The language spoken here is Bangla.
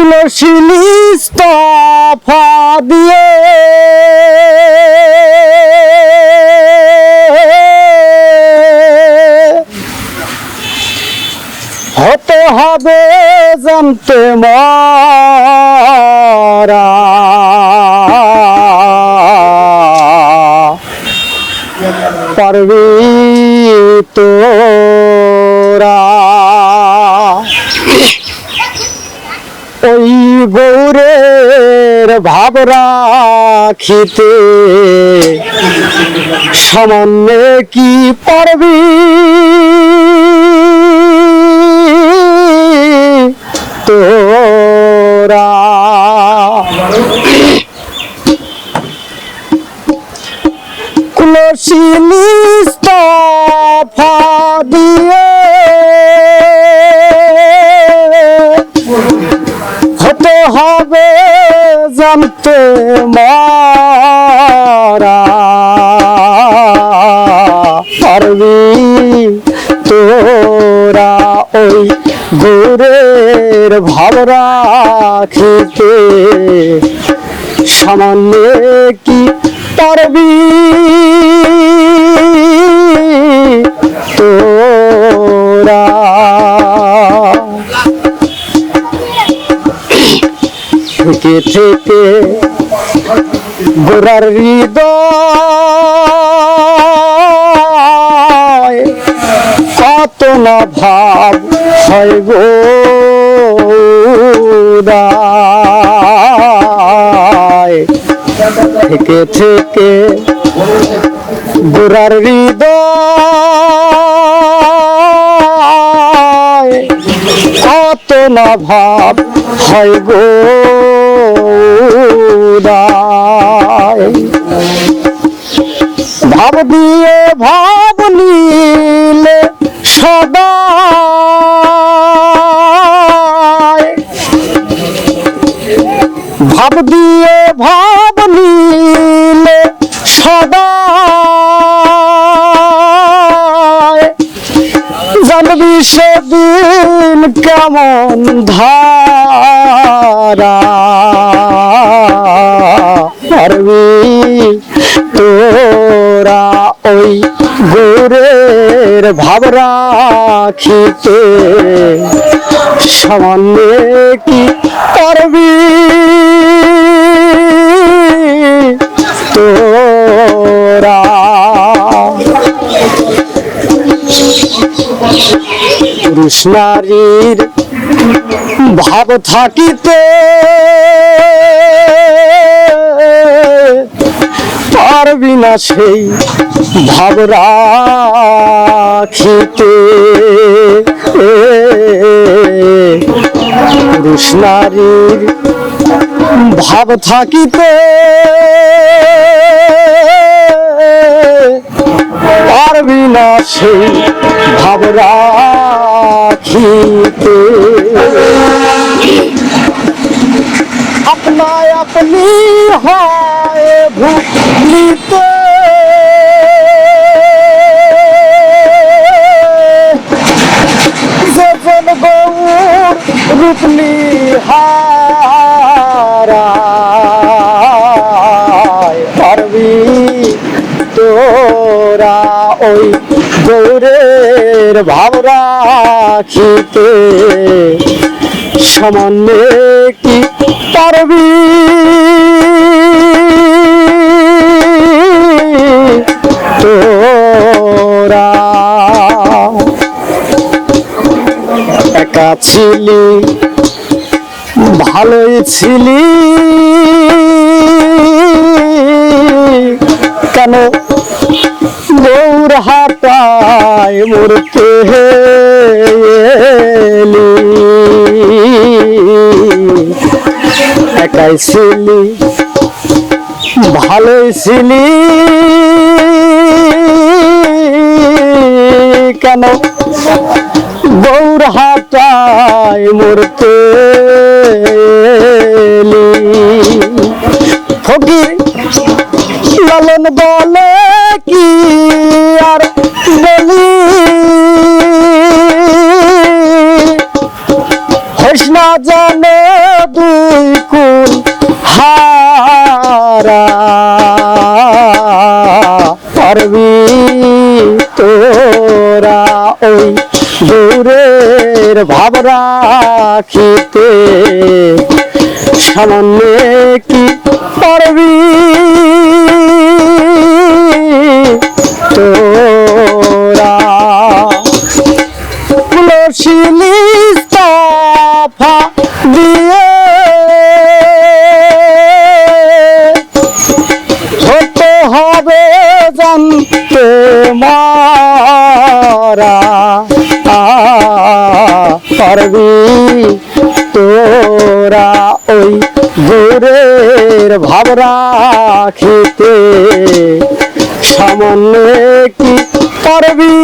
কুলশিনী স্তফা দিয়ে। হতে হবে জানতে মারা। পারবি তোরা ভাব রাখিতে। সামান্যে কি পারবি? তোরা। কুলসিনী জানতে মারা। পারবি তোরা ওই গোরের ভাব রাখিতে সামান্য কি পারবি থেকে গোড়ার হৃদয় কত না ভাব হয় গো। থেকে থেকে গোড়ার হৃদয় কত না ভাব হয় গো উদয়। ভাব দিয়ে ভাব নিলে সদা ভাব দিয়ে ভাব নিলে সদা জানবি সেদিন কেমন ধারা পারবি? তোরা ওই গোরের ভাব রাখিতে সামান্য কি পারবি? তোরা পুরুষ নারীর ভাব থাকিতে পারবি না সেই ভাব রাখিতে পুরুষ নারীর ভাব থাকিতে পারবি না সেই ভাব রাখিতে আপনায় আপনি হয় ভুলিতে যখন গৌর রূপলি হারায় পারবি তোরা ওই গৌরের ভাব রাখিতে সামান্য কি পারবি? তোরা। একা ছিলি ভালোই ছিলি। কেন গৌর হাটায় মরতে এলি? একাই ছিলি ভালোই ছিলি। কেন গৌর হাটায় মরতে। ফকির লালন বলে কি আর বলি যা তোরা ওই দূরের ভাব রাখিতে সামান্য কি পারবি। পারবি? তোরা ওই দূরের ভাব রাখিতে সামনে কি পারবি?